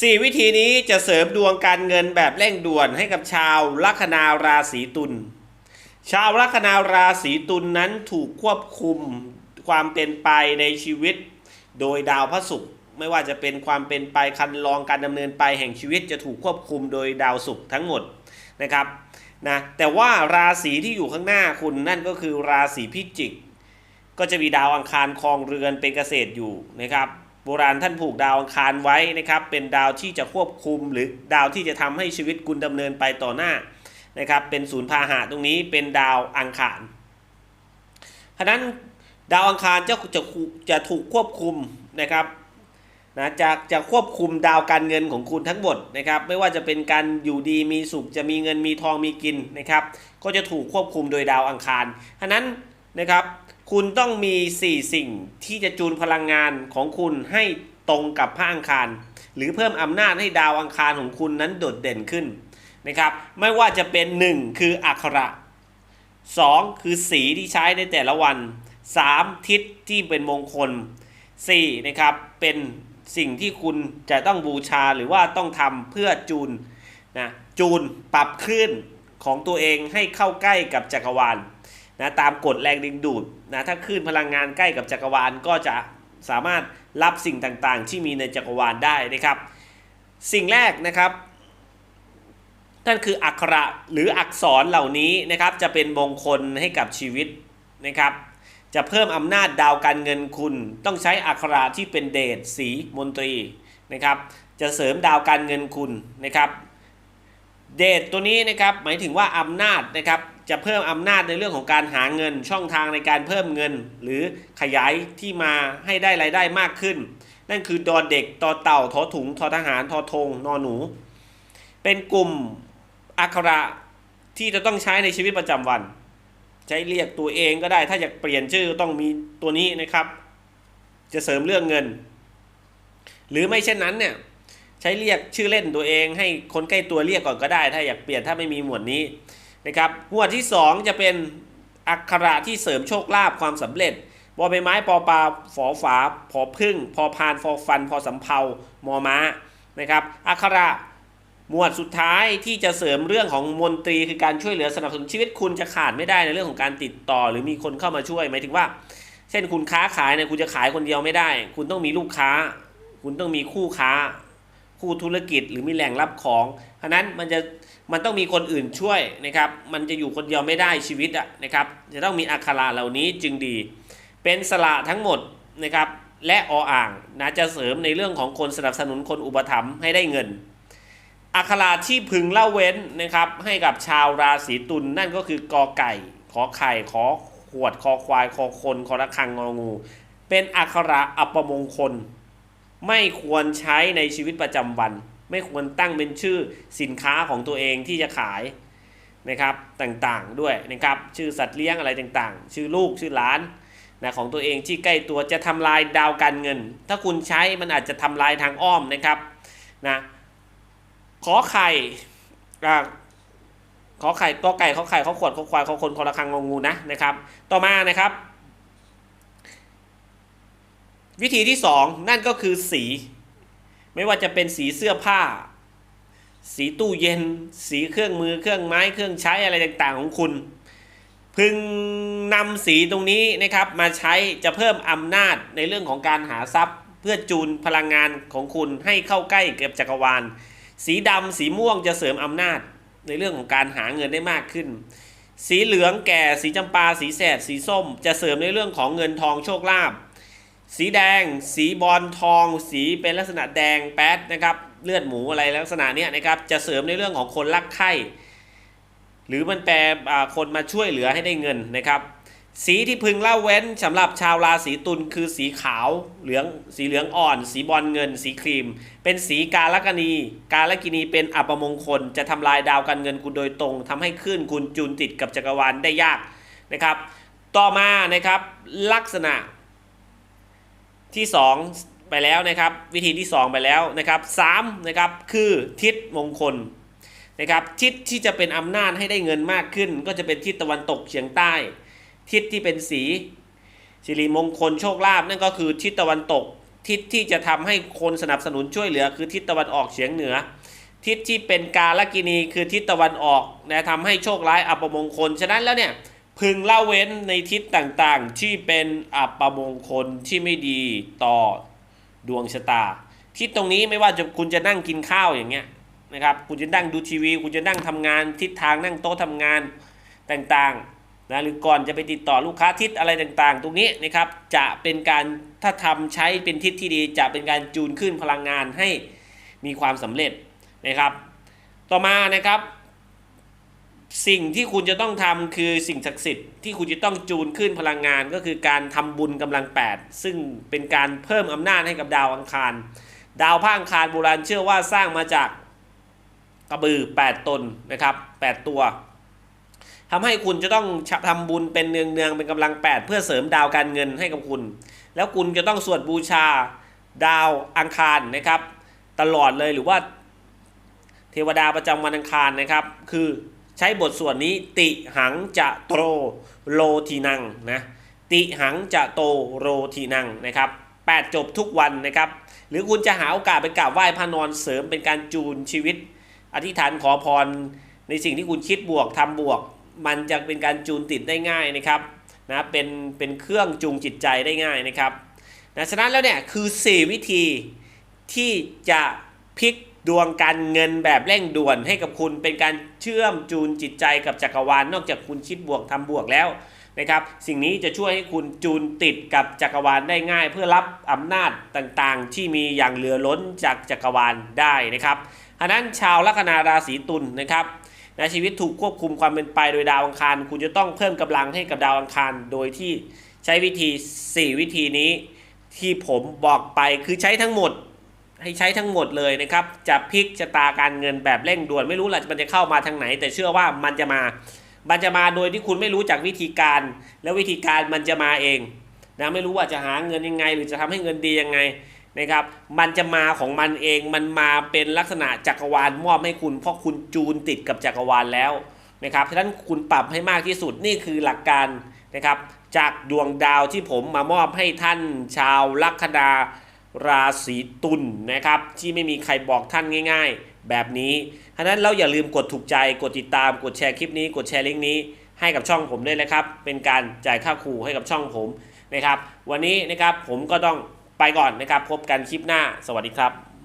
สี่วิธีนี้จะเสริมดวงการเงินแบบเร่งด่วนให้กับชาวลัคนาราศีตุล ชาวลัคนาราศีตุลนนั้นถูกควบคุมความเป็นไปในชีวิต โดยดาวพระศุกร์ไม่ว่าจะเป็นความเป็นไปคันลองการดำเนินไปแห่งชีวิตจะถูกควบคุมโดยดาวศุกร์ทั้งหมดนะครับนะแต่ว่าราศีที่อยู่ข้างหน้าคุณนั่นก็คือราศีพิจิก ก็จะมีดาวอังคารครองเรือนเป็นเกษตรอยู่นะครับ โบราณท่านผูกดาวอังคารไว้นะครับ เป็นดาวที่จะควบคุมหรือดาวที่จะทำให้ชีวิตคุณดำเนินไปต่อหน้านะครับ เป็นศูนย์พาหะตรงนี้เป็นดาวอังคารฉะนั้นดาวอังคารจะจะจะถูกควบคุมนะครับนะจะจะควบคุมดาวการเงินของคุณทั้งหมดนะครับ ไม่ว่าจะเป็นการอยู่ดีมีสุขจะมีเงินมีทองมีกินนะครับ ก็จะถูกควบคุมโดยดาวอังคารฉะนั้นนะครับ คุณต้องมี 4 สิ่งที่จะจูนพลังงานของคุณให้ตรงกับพระอังคาร หรือเพิ่มอำนาจให้ดาวอังคารของคุณนั้นโดดเด่นขึ้นนะครับ ไม่ว่าจะเป็น 1 คืออักขระ 2 คือสีที่ใช้ในแต่ละวัน 3 ทิศที่เป็นมงคล 4 นะครับ เป็นสิ่งที่คุณจะต้องบูชาหรือว่าต้องทำเพื่อจูนนะจูนปรับคลื่นของตัวเองให้เข้าใกล้กับจักรวาลนะตามกฎแรงดึงดูด นะถ้าคลื่นพลังงานใกล้กับจักรวาลก็จะสามารถรับสิ่งต่างๆ ที่มีในจักรวาลได้นะครับ สิ่งแรกนะครับนั่นคืออักขระหรืออักษรเหล่านี้นะครับจะเป็นมงคลให้กับชีวิตนะครับ จะเพิ่มอำนาจดาวการเงินคุณ ต้องใช้อักขระที่เป็นเดชสีมนตรีนะครับ จะเสริมดาวการเงินคุณนะครับ เดชตัวนี้นะครับหมายถึงว่าอำนาจนะครับ จะเพิ่มอำนาจในเรื่องของการหาเงินช่องทางในการเพิ่มเงิน หรือขยายที่มาให้ได้รายได้มากขึ้น นั่นคือดอเด็กตอเต่าทอถุงทอทหารทอธงนอหนู เป็นกลุ่มอักขระที่จะต้องใช้ในชีวิตประจำวัน ใช้เรียกตัวเองก็ได้ถ้าอยากเปลี่ยนชื่อต้องมีตัวนี้นะครับ จะเสริมเรื่องเงิน หรือไม่เช่นนั้นเนี่ยใช้เรียกชื่อเล่นตัวเอง ให้คนใกล้ตัวเรียกก่อนก็ได้ ถ้าอยากเปลี่ยนถ้าไม่มีหมวดนี้ นะครับหมวดที่ 2 จะเป็นอักขระที่เสริมโชคลาภความสำเร็จบอใบไม้ปอปลาฝอฝาพอพึ่ง พอพานฟอฟัน พอสำเพามอม้านะครับอักขระหมวดสุดท้ายที่จะเสริมเรื่องของมนตรีคือการช่วยเหลือสนับสนุนชีวิตคุณจะขาดไม่ได้ในเรื่องของการติดต่อหรือมีคนเข้ามาช่วยหมายถึงว่า เช่นคุณค้าขายเนี่ยคุณจะขายคนเดียวไม่ได้ คุณต้องมีลูกค้า คุณต้องมีคู่ค้า คู่ธุรกิจหรือมีแหล่งรับของฉะนั้นมันจะมันต้องมีคนอื่นช่วยนะครับ มันจะอยู่คนเดียวไม่ได้ชีวิตอะนะครับ จะต้องมีอักขระเหล่านี้จึงดี เป็นสระทั้งหมดนะครับและออ่างนะจะเสริมในเรื่องของคนสนับสนุนคนอุปถัมภ์ให้ได้เงิน อักขระที่พึงเล่าเว้นนะครับให้กับชาวราศีตุลนนั่นก็คือกอไก่ ขอไข่ ขอขวด คอควาย คอคน คอระฆังงองู เป็นอักขระอัปมงคล ไม่ควรใช้ในชีวิตประจำวัน ไม่ควรตั้งเป็นชื่อสินค้าของตัวเองที่จะขายนะครับต่างๆด้วยนะครับชื่อสัตว์เลี้ยงอะไรต่างๆ ชื่อลูกชื่อหลานนะของตัวเองที่ใกล้ตัวจะทำลายดาวการเงิน ถ้าคุณใช้มันอาจจะทำลายทางอ้อมนะครับนะขอไข่อ่าขอไข่ตัวไก่ขอไข่ขอขวดขอควายขอคนขอระฆังงองูนะนะครับ ต่อมานะครับ วิธีที่สองนั่นก็คือสี ไม่ว่าจะเป็นสีเสื้อผ้า สีตู้เย็น สีเครื่องมือเครื่องไม้เครื่องใช้อะไรต่างๆของคุณ พึงนำสีตรงนี้นะครับมาใช้จะเพิ่มอำนาจในเรื่องของการหาทรัพย์ เพื่อจูนพลังงานของคุณให้เข้าใกล้กับจักรวาล สีดำสีม่วงจะเสริมอำนาจในเรื่องของการหาเงินได้มากขึ้น สีเหลืองแก่สีจำปา สีแสดสีส้ม จะเสริมในเรื่องของเงินทองโชคลาภ สีแดง สีบอลทอง สีเป็นลักษณะแดงแป๊ดนะครับ เลือดหมูอะไรลักษณะเนี้ยนะครับจะเสริมในเรื่องของคนรักใคร่หรือมันแปลอ่าคนมาช่วยเหลือให้ได้เงินนะครับ สีที่พึงเล่าเว้นสำหรับชาวราศีตุลคือสีขาวเหลืองสีเหลืองอ่อน สีบอลเงิน สีครีม เป็นสีกาลกนีกาลกินีเป็นอัปมงคล จะทำลายดาวการเงินคุณโดยตรงทำให้ขึ้นคุณจูนติดกับจักรวาลได้ยากนะครับ ต่อมานะครับลักษณะ ที่ 2 ไปแล้วนะครับ วิธีที่ 2 ไปแล้วนะครับ3นะครับคือทิศมงคลนะครับทิศที่จะเป็นอำนาจให้ได้เงินมากขึ้น ก็จะเป็นทิศตะวันตกเฉียงใต้ ทิศที่เป็นสีสิริมงคลโชคลาภนั่นก็คือทิศตะวันตก ทิศที่จะทำให้คนสนับสนุนช่วยเหลือ คือทิศตะวันออกเฉียงเหนือ ทิศที่เป็นกาลกินีคือทิศตะวันออกนะทำให้โชคร้ายอัปมงคลฉะนั้นแล้วเนี่ย พึงละเว้นในทิศต่างๆ ที่เป็นอัปมงคลที่ไม่ดีต่อดวงชะตา ทิศตรงนี้ไม่ว่าจะคุณจะนั่งกินข้าวอย่างเงี้ยนะครับคุณจะนั่งดูทีวี คุณจะนั่งทำงาน ทิศทางนั่งโต๊ะทำงานต่างๆนะหรือก่อนจะไปติดต่อลูกค้าทิศอะไรต่างๆ ตรงนี้นะครับจะเป็นการถ้าทำใช้เป็นทิศที่ดี จะเป็นการจูนขึ้นพลังงานให้มีความสำเร็จนะครับ ต่อมานะครับ สิ่งที่คุณจะต้องทำคือสิ่งศักดิ์สิทธิ์ที่คุณจะต้องจูนขึ้นพลังงานก็คือการทำบุญกำลัง 8 ซึ่งเป็นการเพิ่มอำนาจให้กับดาวอังคาร ดาวพระอังคารโบราณเชื่อว่าสร้างมาจากกระบือ 8 ตนนะครับ 8 ตัวทำให้คุณจะต้องทำบุญเป็นเนืองๆเป็นกำลัง 8 เพื่อเสริมดาวการเงินให้กับคุณ แล้วคุณจะต้องสวดบูชาดาวอังคารนะครับ ตลอดเลยหรือว่า เทวดาประจำวันอังคารนะครับ คือ ใช้บทสวดนี้ติหังจะโตโลทีนังนะติหังจะโตโรทีนังนะครับแปดจบทุกวันนะครับ หรือคุณจะหาโอกาสไปกราบไหว้พระนอนเสริมเป็นการจูนชีวิต อธิษฐานขอพรในสิ่งที่คุณคิดบวกทำบวก มันจะเป็นการจูนติดได้ง่ายนะครับนะเป็นเป็นเครื่องจูงจิตใจได้ง่ายนะครับนะฉะนั้นแล้วเนี่ยคือ 4 วิธีที่จะพลิก ดวงการเงินแบบเร่งด่วนให้กับคุณเป็นการเชื่อมจูนจิตใจกับจักรวาลนอกจากคุณคิดบวกทำบวกแล้วนะครับ สิ่งนี้จะช่วยให้คุณจูนติดกับจักรวาลได้ง่าย เพื่อรับอำนาจต่างๆ ที่มีอย่างเหลือล้นจากจักรวาลได้นะครับฉะนั้นชาวลัคนาราศีตุลนะครับนะชีวิตถูกควบคุมความเป็นไปโดยดาวอังคาร คุณจะต้องเพิ่มกำลังให้กับดาวอังคาร โดยที่ใช้วิธี 4 วิธีนี้ ที่ผมบอกไปคือใช้ทั้งหมด ให้ใช้ทั้งหมดเลยนะครับ จะพลิกชะตาการเงินแบบเร่งด่วนไม่รู้แหละมันจะเข้ามาทางไหน แต่เชื่อว่ามันจะมา มันจะมาโดยที่คุณไม่รู้จักวิธีการ แล้ววิธีการมันจะมาเองนะไม่รู้ว่าจะหาเงินยังไง หรือจะทำให้เงินดียังไงนะครับ มันจะมาของมันเองมันมาเป็นลักษณะจักรวาลมอบให้คุณ เพราะคุณจูนติดกับจักรวาลแล้วนะครับฉะนั้นคุณปรับให้มากที่สุดนี่คือหลักการนะครับ จากดวงดาวที่ผมมามอบให้ท่านชาวลัคนา ราศีตุลนะครับ ที่ไม่มีใครบอกท่านง่าย ๆ แบบนี้ฉะนั้นเราอย่าลืมกดถูกใจกดติดตามกดแชร์คลิปนี้กดแชร์ลิงก์นี้ให้กับช่องผมด้วยนะครับ เป็นการจ่ายค่าครูให้กับช่องผมนะครับ วันนี้นะครับผมก็ต้องไปก่อนนะครับ พบกันคลิปหน้า สวัสดีครับ